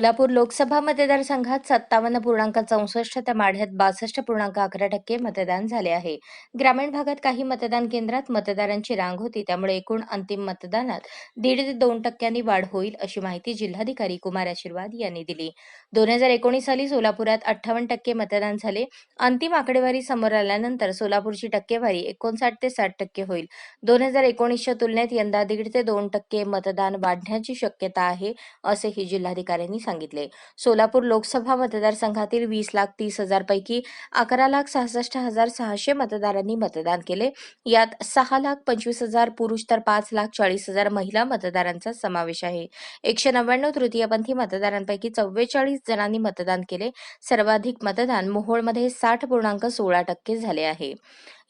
सोलापूर लोकसभा मतदारसंघात सत्तावन्न पूर्णांक चौसष्ट तर माढ्यात बासष्ट पूर्णांक अकरा टक्के मतदान झाले आहे. ग्रामीण भागात काही मतदान केंद्रात मतदारांची रांग होती त्यामुळे एकूण अंतिम मतदानात दीड ते दोन टक्क्यांनी वाढ होईल अशी माहिती जिल्हाधिकारी कुमार आशीर्वाद यांनी दिली. दोन हजार एकोणीस साली सोलापुरात अठ्ठावन्न टक्के मतदान झाले. अंतिम आकडेवारी समोर आल्यानंतर सोलापूरची टक्केवारी एकोणसाठ ते साठ टक्के होईल. दोन हजार एकोणीसच्या तुलनेत यंदा दीड ते दोन टक्के मतदान वाढण्याची शक्यता आहे असेही जिल्हाधिकाऱ्यांनी सांगितले. सांगितले. सोलापूर लोकसभा मतदारसंघातील वीस लाख तीस हजार पैकी अकरा लाख सहासष्ट हजार सहाशे मतदारांनी मतदान केले. यात सहा लाख पंचवीस हजार पुरुष तर पाच लाख चाळीस हजार महिला मतदारांचा समावेश आहे. एकशे नव्याण्णव तृतीयपंथी मतदारांपैकी चव्वेचाळीस जणांनी मतदान केले. सर्वाधिक मतदान मोहोळमध्ये साठ पूर्णांक सोळा टक्के झाले आहे.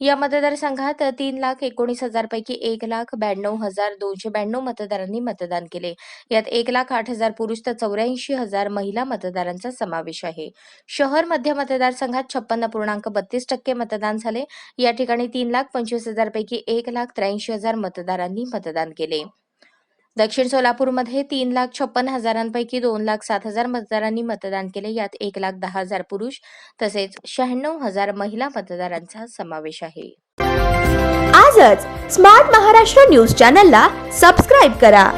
या मतदारसंघात तीन लाख एकोणीस हजार पैकी एक लाख ब्याण्णव हजार दोनशे ब्याण्णव मतदारांनी मतदान केले. यात एक लाख आठ हजार पुरुष तर चौऱ्याऐंशी हजार महिला मतदारांचा समावेश आहे. शहर मध्य मतदारसंघात छप्पन्न पूर्णांक बत्तीस टक्के मतदान झाले. या ठिकाणी तीन लाख पंचवीस हजार पैकी एक लाख त्र्याऐंशी हजार मतदारांनी मतदान केले. दक्षिण सोलापूरमध्ये तीन लाख छप्पन हजारांपैकी दोन लाख सात हजार मतदारांनी मतदान केले. यात एक लाख दहा हजार पुरुष तसेच शहाण्णव हजार महिला मतदारांचा समावेश आहे. आजच स्मार्ट महाराष्ट्र न्यूज चॅनलला सबस्क्राईब करा.